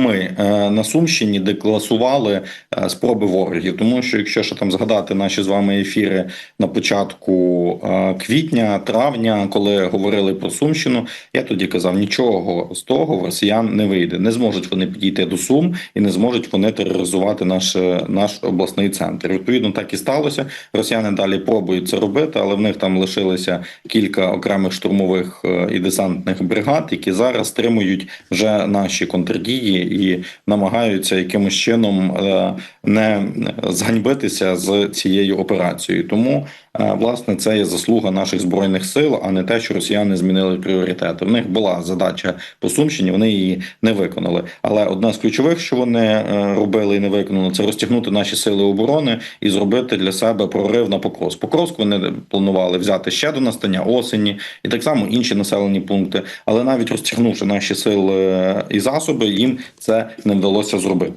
ми е, на Сумщині декласували е, спроби ворогів. Тому що якщо ще там згадати наші з вами ефіри на початку е, квітня, травня, коли говорили про Сумщину, я тоді казав, нічого з того в росіян не вийде. Не зможуть вони підійти до Сум і не зможуть вони тероризувати наш, наш обласний центр. Відповідно, так і сталося. Росіяни далі пробують це робити, але в них там лишилися кілька окремих штурмових і десантних бригад, які зараз стримують вже наші контрдії і намагаються якимось чином е, не зганьбитися з цією операцією. Тому е, власне це є заслуга наших збройних сил, а не те, що росіяни змінили пріоритети. В них була задача по Сумщині, вони її не виконали. Але одна з ключових, що вони е, робили і не виконали, це розтягнути наші сили оборони і зробити для себе прорив на Покровськ. Покровськ вони планували взяти ще до настання осені, і так само інші населені пункти. Але навіть розтягнувши наші сили і засоби, їм це не вдалося зробити.